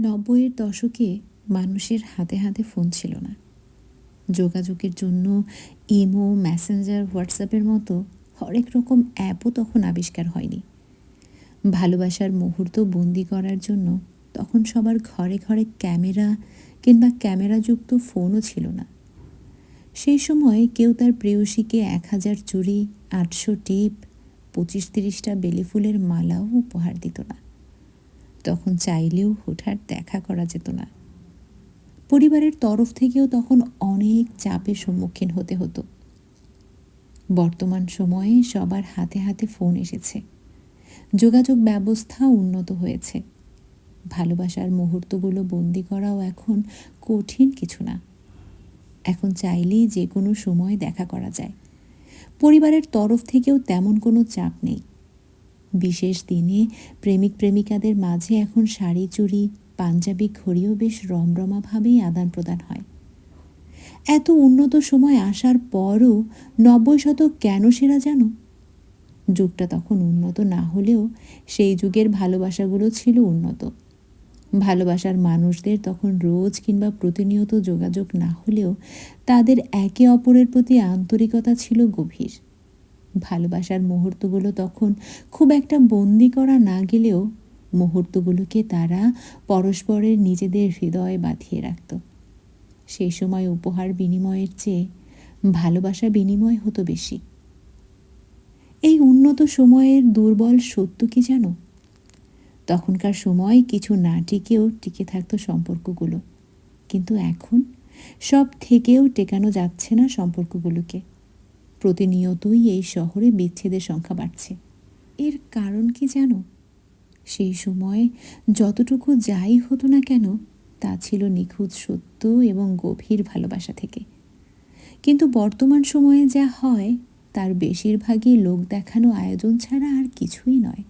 নব্বইয়ের দশকে মানুষের হাতে হাতে ফোন ছিল না। যোগাযোগের জন্য ইমো, মেসেঞ্জার, হোয়াটসঅ্যাপের মতো হরেক রকম অ্যাপও তখন আবিষ্কার হয়নি। ভালোবাসার মুহূর্ত বন্দি করার জন্য তখন সবার ঘরে ঘরে ক্যামেরা কিংবা ক্যামেরাযুক্ত ফোনও ছিল না। সেই সময় কেউ তার প্রেয়সীকে এক হাজার চুড়ি, আটশো টিপ, পঁচিশ তিরিশটা বেলি ফুলের মালাও উপহার দিত না। তখন চাইলেও হুটহাট দেখা করা যেত না। পরিবারের তরফ থেকেও তখন অনেক চাপের সম্মুখীন হতে হতো। বর্তমান সময়ে সবার হাতে হাতে ফোন এসেছে। যোগাযোগ ব্যবস্থা উন্নত হয়েছে। ভালোবাসার মুহূর্তগুলো বন্দি করাও এখন কঠিন কিছু না। এখন চাইলেই যে কোনো সময় দেখা করা যায়। পরিবারের তরফ থেকেও তেমন কোনো চাপ নেই। বিশেষ দিনে প্রেমিক প্রেমিকাদের মাঝে এখন শাড়ি চুড়ি পাঞ্জাবি ঘড়িও বেশ রমরমাভাবেই আদান প্রদান হয়। এত উন্নত সময় আসার পরও নব্বই শতক কেন সেরা জানো? যুগটা তখন উন্নত না হলেও সেই যুগের ভালোবাসাগুলো ছিল উন্নত। ভালোবাসার মানুষদের তখন রোজ কিংবা প্রতিনিয়ত যোগাযোগ না হলেও তাদের একে অপরের প্রতি আন্তরিকতা ছিল গভীর। ভালোবাসার মুহূর্তগুলো তখন খুব একটা বন্দি করা না গেলেও মুহূর্তগুলোকে তারা পরস্পরের নিজেদের হৃদয়ে বাঁধিয়ে রাখত। সেই সময় উপহার বিনিময়ের চেয়ে ভালোবাসা বিনিময় হতো বেশি। এই উন্নত সময়ের দুর্বল সত্য কি জানো? তখনকার সময় কিছু না টিকেও টিকে থাকতো সম্পর্কগুলো। কিন্তু এখন সব থেকেও টেকানো যাচ্ছে না সম্পর্কগুলোকে। প্রতিনিয়তই এই শহরে বিচ্ছেদের সংখ্যা বাড়ছে। এর কারণ কি জানো? সেই সময় যতটুকু যাই হতো না কেন, তা ছিল নিখুঁত সত্য এবং গভীর ভালোবাসা থেকে। কিন্তু বর্তমান সময়ে যা হয়, তার বেশিরভাগই লোক দেখানো আয়োজন ছাড়া আর কিছুই নয়।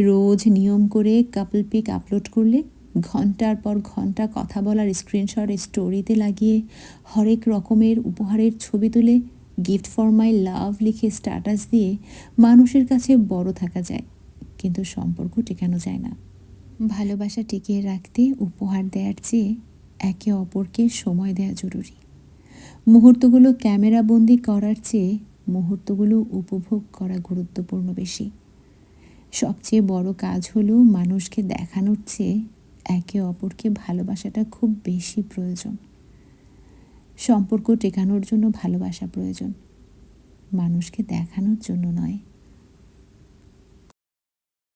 রোজ নিয়ম করে কাপল পিক আপলোড করলে, ঘণ্টার পর ঘণ্টা কথা বলার স্ক্রিনশট স্টোরিতে লাগিয়ে হরেক রকমের উপহারের ছবি তুলে গিফট ফর মাই লাভ লিখে স্ট্যাটাস দিয়ে মানুষের কাছে বড় থাকা যায়, কিন্তু সম্পর্ক টেকানো যায় না? ভালোবাসা টিকিয়ে রাখতে উপহার দেওয়ার চেয়ে একে অপরকে সময় দেওয়া জরুরি। মুহূর্তগুলো ক্যামেরাবন্দি করার চেয়ে মুহূর্তগুলো উপভোগ করা গুরুত্বপূর্ণ বেশি। সবচেয়ে বড় কাজ হলো মানুষকে দেখানোর চেয়ে একে অপরকে ভালোবাসাটা খুব বেশি প্রয়োজন। সম্পর্ক টেকানোর জন্য ভালোবাসা প্রয়োজন। মানুষকে দেখানোর জন্য নয়।